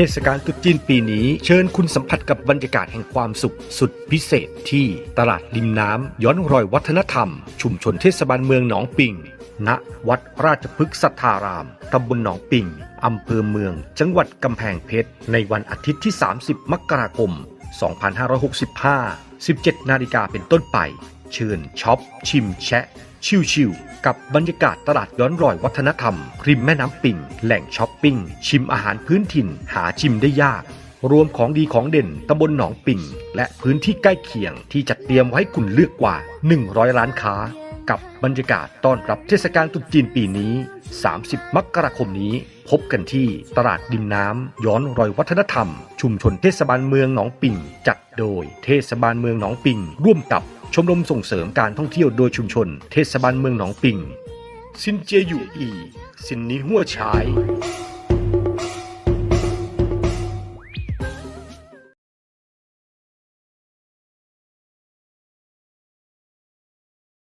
เทศกาลตรุษจีนปีนี้ เชิญคุณสัมผัสกับบรรยากาศแห่งความสุขสุดพิเศษที่ตลาดริมน้ำย้อนรอยวัฒนธรรม ชุมชนเทศบาลเมืองหนองปิง ณ วัดราชพฤกษ์สัทธารามตำบลหนองปิงอำเภอเมือง จังหวัดกำแพงเพชร ในวันอาทิตย์ที่ 30 มกราคม 2565 17 นาฬิกาเป็นต้นไป เชิญช็อป ชิมแชะ ชิวๆกับบรรยากาศตลาดย้อนรอยวัฒนธรรม ริมแม่น้ำปิ่ง แหล่งช้อปปิ้ง ชิมอาหารพื้นถิ่น หาชิมได้ยาก รวมของดีของเด่นตำบลหนองปิ่ง และพื้นที่ใกล้เคียงที่จัดเตรียมไว้ให้คุณเลือกกว่า 100 ร้านค้า กับบรรยากาศต้อนรับเทศกาลตรุษจีนปีนี้ 30 มกราคมนี้ พบกันที่ตลาดดิมน้ำย้อนรอยวัฒนธรรม ชุมชนเทศบาลเมืองหนองปิ่ง จัดโดยเทศบาลเมืองหนองปิ่งร่วมกับ ชมรมส่งเสริมการท่องเที่ยวโดยชุมชน เทศบาลเมืองหนองปิง ซินเจียอยู่อีซินนี้หัวชาย